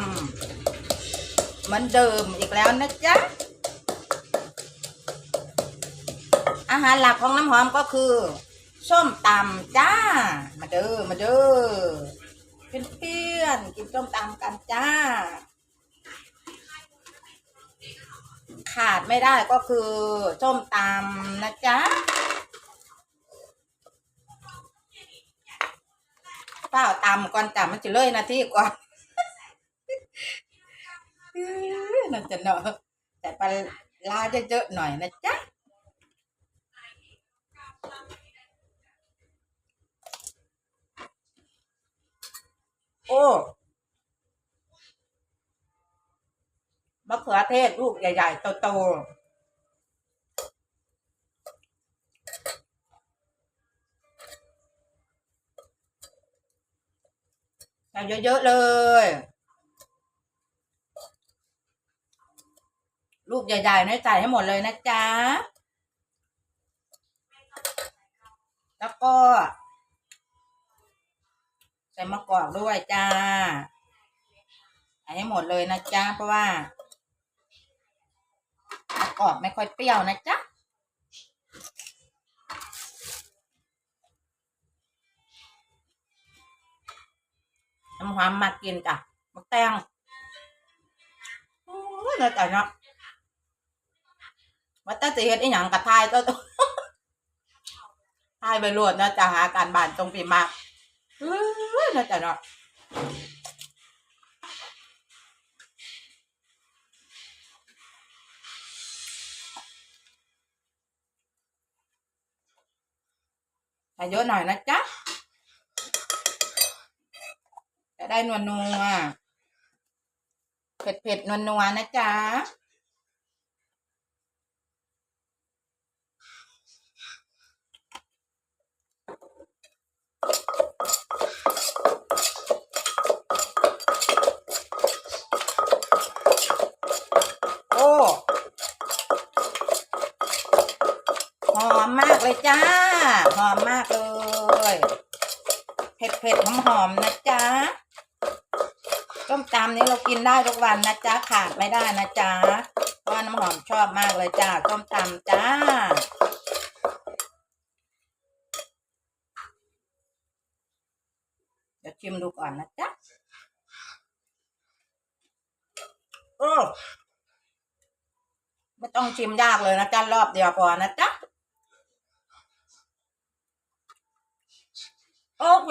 ำเหมือนเดิมอีกแล้วนะจ๊ะ อาหารหลักของน้ำหอมก็คือ ส้มตำจ้า มาเด้อมาเด้อเพื่อนๆกินส้มตำกันจ้า ขาดไม่ได้ก็คือส้มตำนะจ๊ะเปล่าตำก่อนจับมันจะเลยนาทีก่อน นั่นจะเนาะแต่ปลาลาเยอะหน่อยนะจ๊ะโอ้มะเขือเทศลูกใหญ่ๆโตๆใส่เยอะๆเลย ลูกใหญ่ๆนะใส่ให้หมดเลยนะจ๊ะ แล้วก็ ใส่มะกอกด้วยจ้าใส่ให้หมดเลยนะจ๊ะ เพราะว่ามะกอกไม่ค่อยเปรี้ยวนะจ๊ะน้ำหอมมากินจ้ะมะแตงโอ้ยแล้วแต่เนาะ ว่าแต่จะเฮ็ดอีหยังกับทายตัวทายไปรวดเนาะจะหาการบ้านตรงปีมากเอ้ยแล้วแต่เนาะใส่เยอะหน่อยนะจ๊ะจะได้นัวนัวเผ็ดเผ็ดนัวนัวนะจ๊ะ โอ้หอมมากเลยจ้า หอมมากเลย เผ็ดเผ็ดหอมหอมๆนะจ๊ะต้มตำนี้เรากินได้ทุกวันนะจ๊ะขาดไม่ได้นะจ๊ะเพราะว่าน้ำหอมชอบมากเลยจ้าต้มตำจ้าเดี๋ยวชิมดูก่อนนะจ๊ะโอ้ไม่ต้องชิมยากเลยนะจ๊ะรอบเดียวพอนะจ๊ะ โอเค